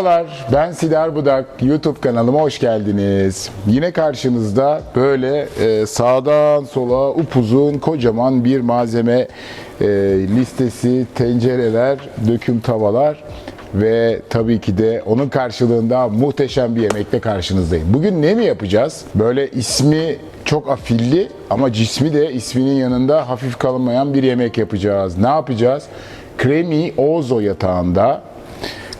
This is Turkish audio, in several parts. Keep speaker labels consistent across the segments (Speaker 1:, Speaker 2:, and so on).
Speaker 1: Merhabalar, ben Sidar Budak. YouTube kanalıma hoş geldiniz. Yine karşınızda böyle e, sağdan sola upuzun kocaman bir malzeme e, listesi, tencereler, döküm tavalar ve tabii ki de onun karşılığında muhteşem bir yemekle karşınızdayım. Bugün ne mi yapacağız? Böyle ismi çok afilli ama cismi de isminin yanında hafif kalınmayan bir yemek yapacağız. Ne yapacağız? Cremi Ozo yatağında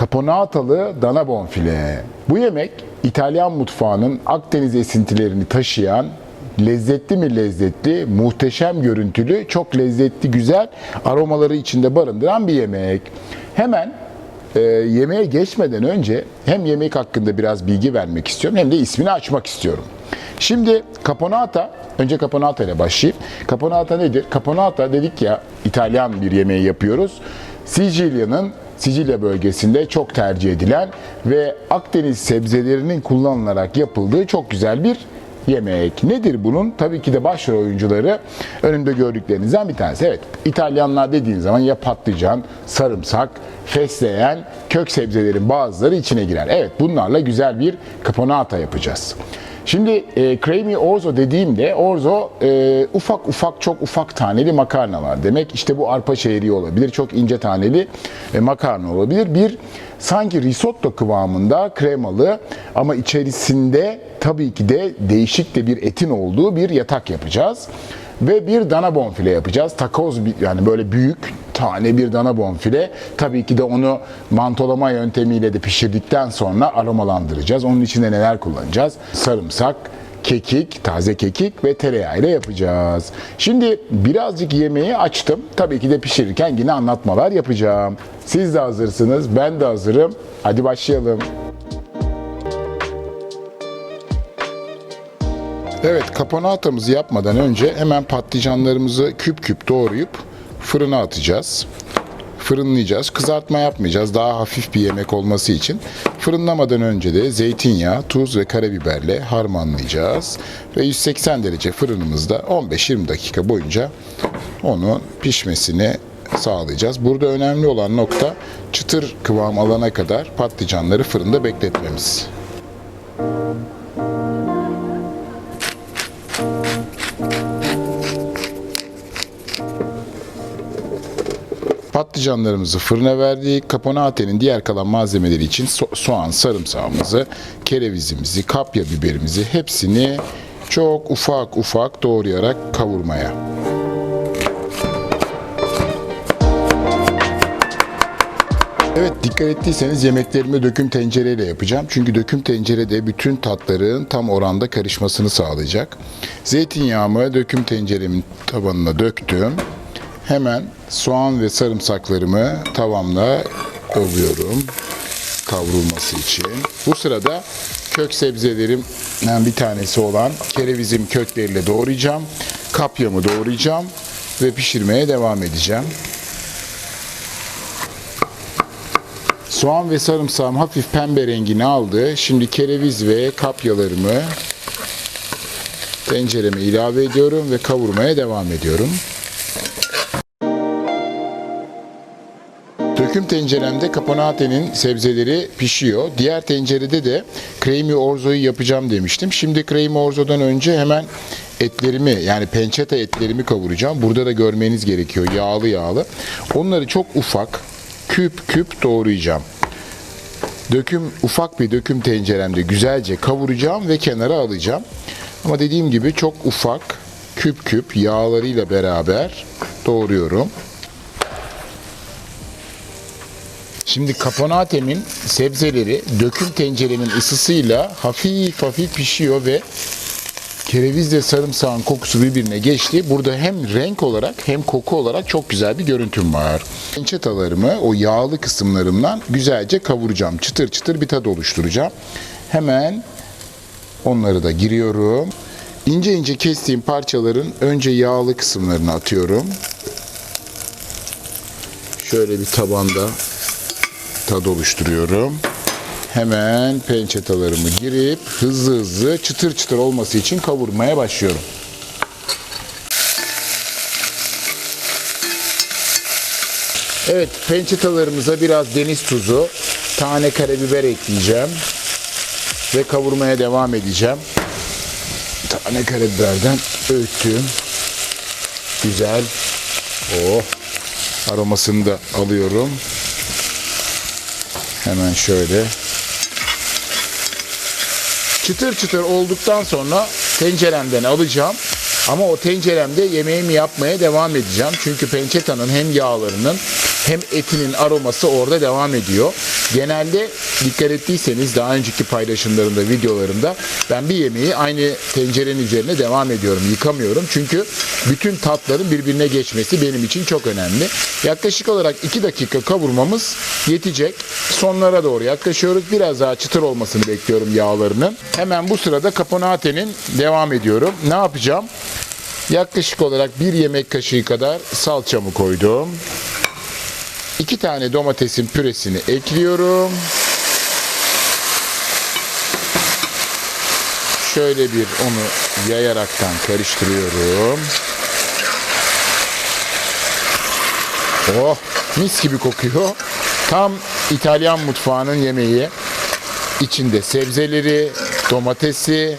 Speaker 1: Caponatalı dana bonfile. Bu yemek İtalyan mutfağının Akdeniz esintilerini taşıyan lezzetli mi lezzetli, muhteşem görüntülü, çok lezzetli, güzel aromaları içinde barındıran bir yemek. Hemen e, yemeğe geçmeden önce hem yemek hakkında biraz bilgi vermek istiyorum hem de ismini açmak istiyorum. Şimdi caponata, önce caponata ile başlayayım. Caponata nedir? Caponata dedik ya İtalyan bir yemeği yapıyoruz. Sicilya'nın Sicilya bölgesinde çok tercih edilen ve Akdeniz sebzelerinin kullanılarak yapıldığı çok güzel bir yemek. Nedir bunun? Tabii ki de başrol oyuncuları önümde gördüklerinizden bir tanesi. Evet, İtalyanlar dediğin zaman ya patlıcan, sarımsak, fesleğen, kök sebzelerin bazıları içine girer. Evet, bunlarla güzel bir caponata yapacağız. Şimdi e, creamy orzo dediğimde orzo e, ufak ufak çok ufak taneli makarnalar demek. İşte bu arpa şehriye olabilir, çok ince taneli e, makarna olabilir. Bir sanki risotto kıvamında kremalı ama içerisinde tabii ki de değişik de bir etin olduğu bir yatak yapacağız. Ve bir dana bonfile yapacağız. Takoz yani böyle büyük tane bir dana bonfile. Tabii ki de onu mantolama yöntemiyle de pişirdikten sonra aromalandıracağız. Onun içinde neler kullanacağız? Sarımsak, kekik, taze kekik ve tereyağı ile yapacağız. Şimdi birazcık yemeği açtım. Tabii ki de pişirirken yine anlatmalar yapacağım. Siz de hazırsınız, ben de hazırım. Hadi başlayalım. Evet, kaponatamızı yapmadan önce hemen patlıcanlarımızı küp küp doğrayıp fırına atacağız. Fırınlayacağız. Kızartma yapmayacağız. Daha hafif bir yemek olması için. Fırınlamadan önce de zeytinyağı, tuz ve karabiberle harmanlayacağız. Ve 180 derece fırınımızda 15-20 dakika boyunca onu pişmesini sağlayacağız. Burada önemli olan nokta çıtır kıvam alana kadar patlıcanları fırında bekletmemiz. Patlıcanlarımızı fırına verdik. Caponate'nin diğer kalan malzemeleri için so- soğan, sarımsağımızı, kerevizimizi, kapya biberimizi hepsini çok ufak ufak doğrayarak kavurmaya. Evet dikkat ettiyseniz yemeklerimi döküm tencereyle yapacağım. Çünkü döküm tencerede bütün tatların tam oranda karışmasını sağlayacak. Zeytinyağımı döküm tenceremin tabanına döktüm. Hemen soğan ve sarımsaklarımı tavamla ovuyorum kavrulması için. Bu sırada kök sebzelerimden bir tanesi olan kerevizim kökleriyle doğrayacağım. Kapyamı doğrayacağım ve pişirmeye devam edeceğim. Soğan ve sarımsağım hafif pembe rengini aldı. Şimdi kereviz ve kapyalarımı tencereme ilave ediyorum ve kavurmaya devam ediyorum. Döküm tenceremde caponate'nin sebzeleri pişiyor. Diğer tencerede de creamy orzo'yu yapacağım demiştim. Şimdi creamy orzo'dan önce hemen etlerimi yani pençeta etlerimi kavuracağım. Burada da görmeniz gerekiyor yağlı yağlı. Onları çok ufak küp küp doğrayacağım. Döküm ufak bir döküm tenceremde güzelce kavuracağım ve kenara alacağım. Ama dediğim gibi çok ufak küp küp yağlarıyla beraber doğruyorum. Şimdi kaponatemin sebzeleri döküm tenceremin ısısıyla hafif hafif pişiyor ve kerevizle sarımsağın kokusu birbirine geçti. Burada hem renk olarak hem koku olarak çok güzel bir görüntüm var. Pençetalarımı o yağlı kısımlarımdan güzelce kavuracağım. Çıtır çıtır bir tat oluşturacağım. Hemen onları da giriyorum. İnce ince kestiğim parçaların önce yağlı kısımlarını atıyorum. Şöyle bir tabanda tad oluşturuyorum. Hemen pençetalarımı girip hızlı hızlı çıtır çıtır olması için kavurmaya başlıyorum. Evet pençetalarımıza biraz deniz tuzu, tane karabiber ekleyeceğim. Ve kavurmaya devam edeceğim. Tane karabiberden öğüttüm. Güzel. Oh. Aromasını da alıyorum. Hemen şöyle. Çıtır çıtır olduktan sonra tenceremden alacağım. Ama o tenceremde yemeğimi yapmaya devam edeceğim. Çünkü pençetanın hem yağlarının hem etinin aroması orada devam ediyor. Genelde dikkat ettiyseniz daha önceki paylaşımlarımda, videolarımda ben bir yemeği aynı tencerenin üzerine devam ediyorum. Yıkamıyorum. Çünkü bütün tatların birbirine geçmesi benim için çok önemli. Yaklaşık olarak 2 dakika kavurmamız yetecek. Sonlara doğru yaklaşıyoruz. Biraz daha çıtır olmasını bekliyorum yağlarının. Hemen bu sırada caponate'nin devam ediyorum. Ne yapacağım? Yaklaşık olarak bir yemek kaşığı kadar salçamı koydum. İki tane domatesin püresini ekliyorum. Şöyle bir onu yayaraktan karıştırıyorum. Oh mis gibi kokuyor. Tam İtalyan mutfağının yemeği. İçinde sebzeleri, domatesi,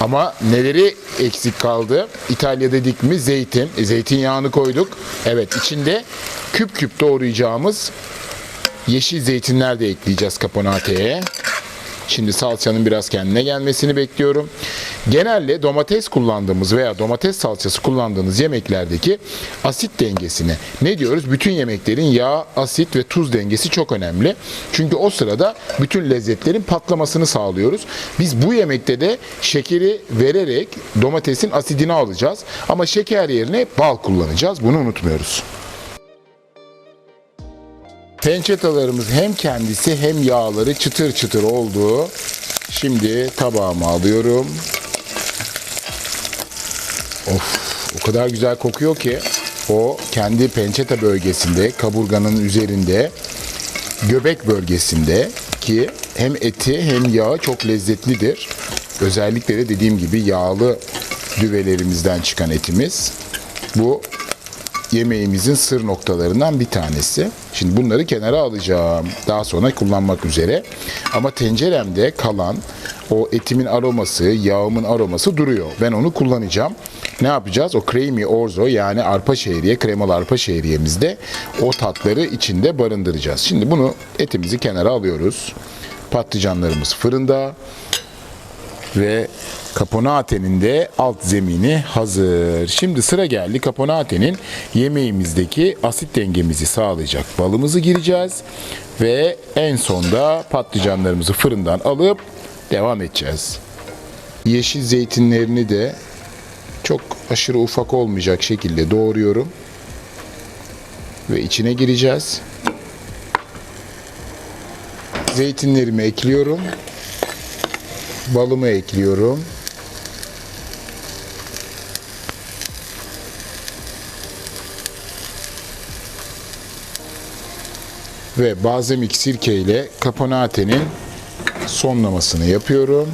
Speaker 1: ama neleri eksik kaldı? İtalya dedik mi zeytin. E, zeytinyağını koyduk. Evet içinde küp küp doğrayacağımız yeşil zeytinler de ekleyeceğiz kaponate'ye. Şimdi salçanın biraz kendine gelmesini bekliyorum. Genelde domates kullandığımız veya domates salçası kullandığınız yemeklerdeki asit dengesini ne diyoruz? Bütün yemeklerin yağ, asit ve tuz dengesi çok önemli. Çünkü o sırada bütün lezzetlerin patlamasını sağlıyoruz. Biz bu yemekte de şekeri vererek domatesin asidini alacağız. Ama şeker yerine bal kullanacağız. Bunu unutmuyoruz. Pençetalarımız hem kendisi hem yağları çıtır çıtır oldu. Şimdi tabağıma alıyorum. Of o kadar güzel kokuyor ki o kendi pençeta bölgesinde kaburganın üzerinde göbek bölgesinde ki hem eti hem yağı çok lezzetlidir. Özellikle de dediğim gibi yağlı düvelerimizden çıkan etimiz. Bu yemeğimizin sır noktalarından bir tanesi. Şimdi bunları kenara alacağım. Daha sonra kullanmak üzere. Ama tenceremde kalan o etimin aroması, yağımın aroması duruyor. Ben onu kullanacağım. Ne yapacağız? O creamy orzo yani arpa şehriye, kremalı arpa şehriyemizde o tatları içinde barındıracağız. Şimdi bunu etimizi kenara alıyoruz. Patlıcanlarımız fırında ve kaponate'nin de alt zemini hazır. Şimdi sıra geldi kaponate'nin yemeğimizdeki asit dengemizi sağlayacak balımızı gireceğiz ve en sonda patlıcanlarımızı fırından alıp devam edeceğiz. Yeşil zeytinlerini de çok aşırı ufak olmayacak şekilde doğruyorum ve içine gireceğiz. Zeytinlerimi ekliyorum balımı ekliyorum. Ve balzamik sirke ile kaponate'nin sonlamasını yapıyorum.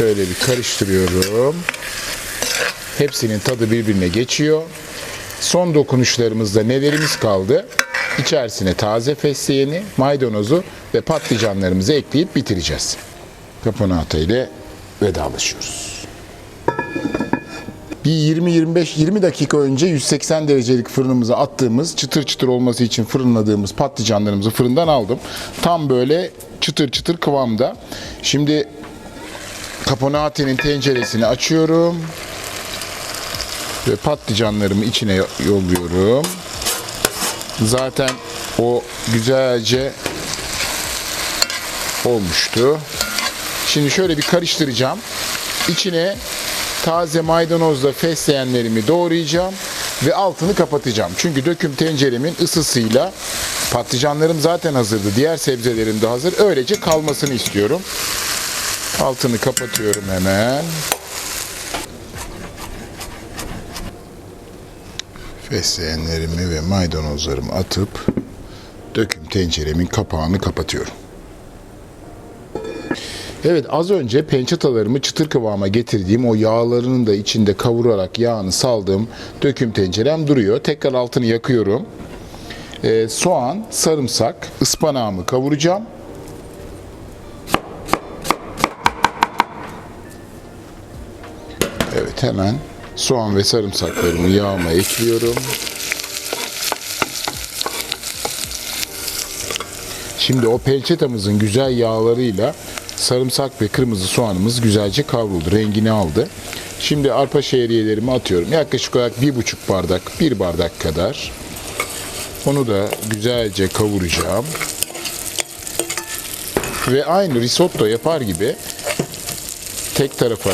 Speaker 1: Şöyle bir karıştırıyorum. Hepsinin tadı birbirine geçiyor. Son dokunuşlarımızda nelerimiz kaldı? İçerisine taze fesleğeni, maydanozu ve patlıcanlarımızı ekleyip bitireceğiz. Kaponata ile vedalaşıyoruz. Bir 20-25-20 dakika önce 180 derecelik fırınımıza attığımız çıtır çıtır olması için fırınladığımız patlıcanlarımızı fırından aldım. Tam böyle çıtır çıtır kıvamda. Şimdi kaponate'nin tenceresini açıyorum ve patlıcanlarımı içine yolluyorum. Zaten o güzelce olmuştu. Şimdi şöyle bir karıştıracağım. İçine taze maydanozla fesleğenlerimi doğrayacağım ve altını kapatacağım. Çünkü döküm tenceremin ısısıyla patlıcanlarım zaten hazırdı. Diğer sebzelerim de hazır. Öylece kalmasını istiyorum. Altını kapatıyorum hemen. fesleğenlerimi ve maydanozlarımı atıp döküm tenceremin kapağını kapatıyorum. Evet az önce pençatalarımı çıtır kıvama getirdiğim o yağlarının da içinde kavurarak yağını saldığım döküm tencerem duruyor. Tekrar altını yakıyorum. Ee, soğan, sarımsak, ıspanağımı kavuracağım. Hemen soğan ve sarımsaklarımı yağıma ekliyorum. Şimdi o pelçetamızın güzel yağlarıyla sarımsak ve kırmızı soğanımız güzelce kavruldu. Rengini aldı. Şimdi arpa şehriyelerimi atıyorum. Yaklaşık olarak bir buçuk bardak, bir bardak kadar. Onu da güzelce kavuracağım. Ve aynı risotto yapar gibi tek tarafa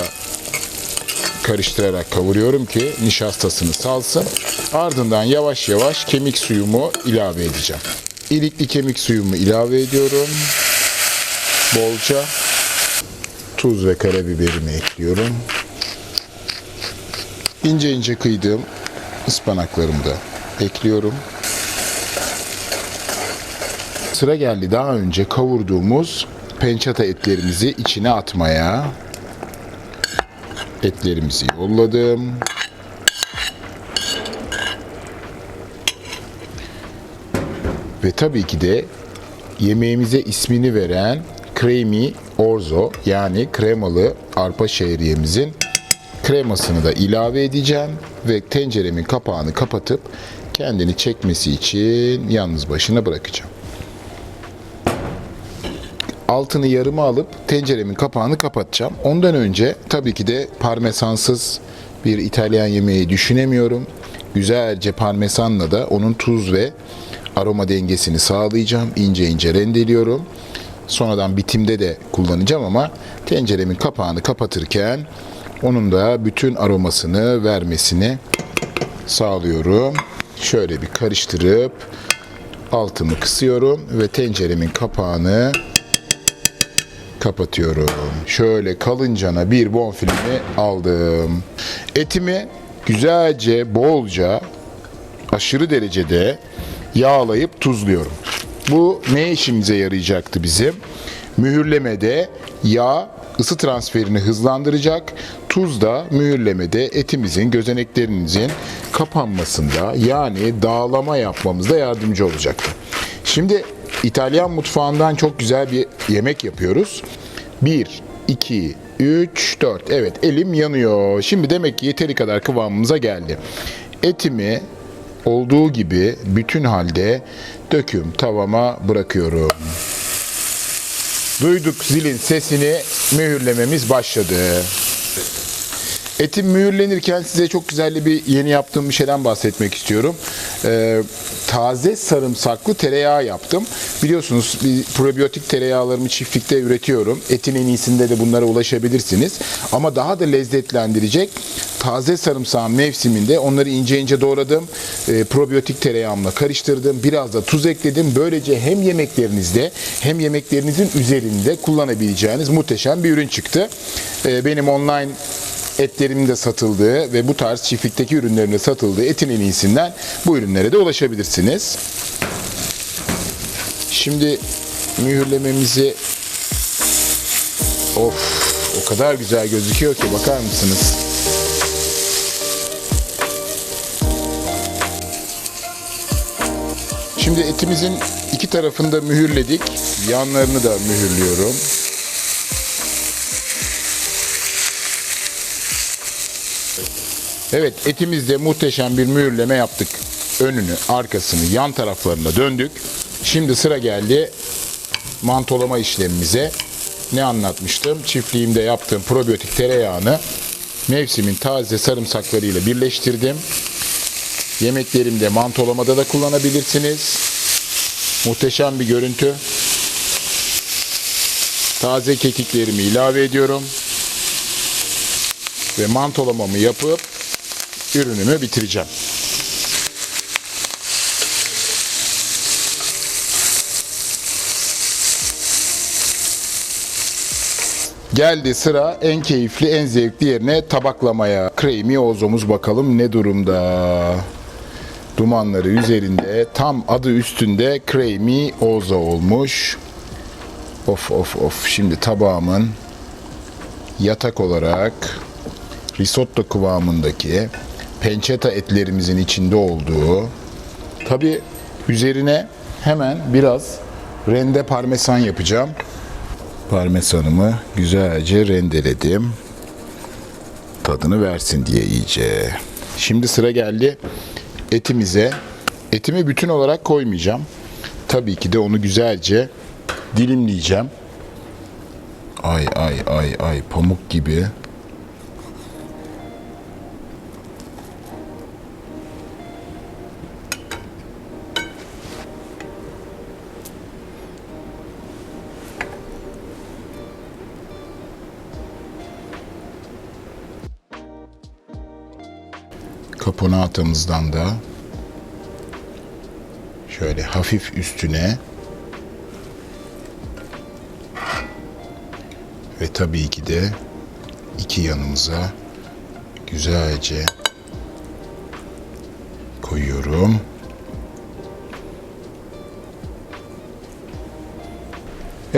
Speaker 1: karıştırarak kavuruyorum ki nişastasını salsın. Ardından yavaş yavaş kemik suyumu ilave edeceğim. İlikli kemik suyumu ilave ediyorum. Bolca tuz ve karabiberimi ekliyorum. İnce ince kıydığım ıspanaklarımı da ekliyorum. Sıra geldi daha önce kavurduğumuz pençata etlerimizi içine atmaya. Etlerimizi yolladım. Ve tabii ki de yemeğimize ismini veren creamy orzo yani kremalı arpa şehriyemizin kremasını da ilave edeceğim ve tenceremin kapağını kapatıp kendini çekmesi için yalnız başına bırakacağım. Altını yarıma alıp tenceremin kapağını kapatacağım. Ondan önce tabii ki de parmesansız bir İtalyan yemeği düşünemiyorum. Güzelce parmesanla da onun tuz ve aroma dengesini sağlayacağım. İnce ince rendeliyorum. Sonradan bitimde de kullanacağım ama tenceremin kapağını kapatırken onun da bütün aromasını vermesini sağlıyorum. Şöyle bir karıştırıp altımı kısıyorum ve tenceremin kapağını kapatıyorum. Şöyle kalıncana bir bonfilemi aldım. Etimi güzelce, bolca, aşırı derecede yağlayıp tuzluyorum. Bu ne işimize yarayacaktı bizim? Mühürlemede yağ ısı transferini hızlandıracak. Tuz da mühürlemede etimizin, gözeneklerinizin kapanmasında yani dağlama yapmamızda yardımcı olacaktı. Şimdi İtalyan mutfağından çok güzel bir yemek yapıyoruz. 1, 2, 3, 4. Evet elim yanıyor. Şimdi demek ki yeteri kadar kıvamımıza geldi. Etimi olduğu gibi bütün halde döküm tavama bırakıyorum. Duyduk zilin sesini mühürlememiz başladı. Etim mühürlenirken size çok güzel bir yeni yaptığım bir şeyden bahsetmek istiyorum. Ee, taze sarımsaklı tereyağı yaptım. Biliyorsunuz probiyotik tereyağlarımı çiftlikte üretiyorum. Etin en iyisinde de bunlara ulaşabilirsiniz. Ama daha da lezzetlendirecek taze sarımsağın mevsiminde onları ince ince doğradım. Ee, probiyotik tereyağımla karıştırdım. Biraz da tuz ekledim. Böylece hem yemeklerinizde hem yemeklerinizin üzerinde kullanabileceğiniz muhteşem bir ürün çıktı. Ee, benim online etlerimin de satıldığı ve bu tarz çiftlikteki ürünlerin de satıldığı etin en iyisinden bu ürünlere de ulaşabilirsiniz. Şimdi mühürlememizi of o kadar güzel gözüküyor ki bakar mısınız? Şimdi etimizin iki tarafını da mühürledik. Yanlarını da mühürlüyorum. Evet etimizde muhteşem bir mühürleme yaptık. Önünü, arkasını, yan taraflarına döndük. Şimdi sıra geldi mantolama işlemimize. Ne anlatmıştım? Çiftliğimde yaptığım probiyotik tereyağını mevsimin taze sarımsaklarıyla birleştirdim. Yemeklerimde mantolamada da kullanabilirsiniz. Muhteşem bir görüntü. Taze kekiklerimi ilave ediyorum. Ve mantolamamı yapıp ürünümü bitireceğim. Geldi sıra en keyifli, en zevkli yerine tabaklamaya. Creamy ozomuz bakalım ne durumda. Dumanları üzerinde tam adı üstünde creamy ozo olmuş. Of of of. Şimdi tabağımın yatak olarak risotto kıvamındaki pancetta etlerimizin içinde olduğu tabi üzerine hemen biraz rende parmesan yapacağım. Parmesanımı güzelce rendeledim. Tadını versin diye iyice. Şimdi sıra geldi etimize. Etimi bütün olarak koymayacağım. Tabii ki de onu güzelce dilimleyeceğim. Ay ay ay ay pamuk gibi. Kaponatamızdan da şöyle hafif üstüne ve tabii ki de iki yanımıza güzelce koyuyorum.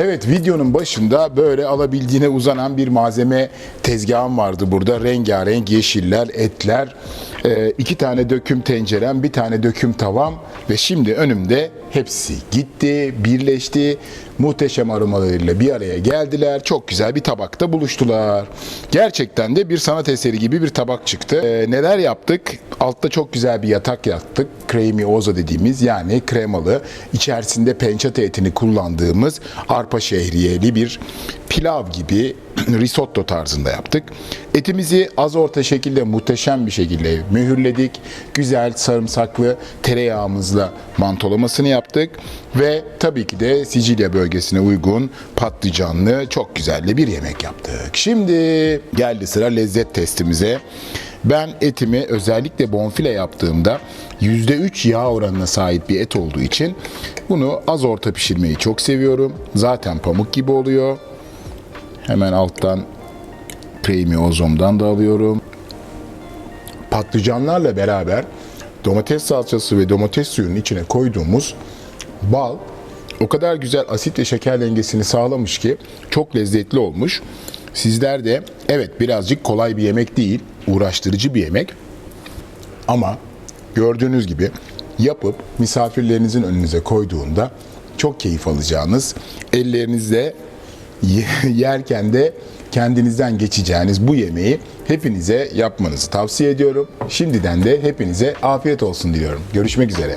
Speaker 1: Evet videonun başında böyle alabildiğine uzanan bir malzeme tezgahım vardı burada. Rengarenk yeşiller, etler, e, iki tane döküm tencerem, bir tane döküm tavam ve şimdi önümde hepsi gitti, birleşti. Muhteşem aromalarıyla bir araya geldiler. Çok güzel bir tabakta buluştular. Gerçekten de bir sanat eseri gibi bir tabak çıktı. E, neler yaptık? Altta çok güzel bir yatak yaptık. Creamy ozo dediğimiz yani kremalı, içerisinde pençete etini kullandığımız arpa şehriyeli bir pilav gibi risotto tarzında yaptık. Etimizi az orta şekilde muhteşem bir şekilde mühürledik. Güzel sarımsaklı tereyağımızla mantolamasını yaptık. Ve tabii ki de Sicilya bölgesine uygun patlıcanlı çok güzel de bir yemek yaptık. Şimdi geldi sıra lezzet testimize. Ben etimi özellikle bonfile yaptığımda %3 yağ oranına sahip bir et olduğu için bunu az orta pişirmeyi çok seviyorum. Zaten pamuk gibi oluyor. Hemen alttan creamy ozomdan da alıyorum. Patlıcanlarla beraber domates salçası ve domates suyunun içine koyduğumuz bal o kadar güzel asit ve şeker dengesini sağlamış ki çok lezzetli olmuş. Sizler de evet birazcık kolay bir yemek değil, uğraştırıcı bir yemek. Ama gördüğünüz gibi yapıp misafirlerinizin önünüze koyduğunda çok keyif alacağınız, ellerinizle yerken de kendinizden geçeceğiniz bu yemeği hepinize yapmanızı tavsiye ediyorum. Şimdiden de hepinize afiyet olsun diliyorum. Görüşmek üzere.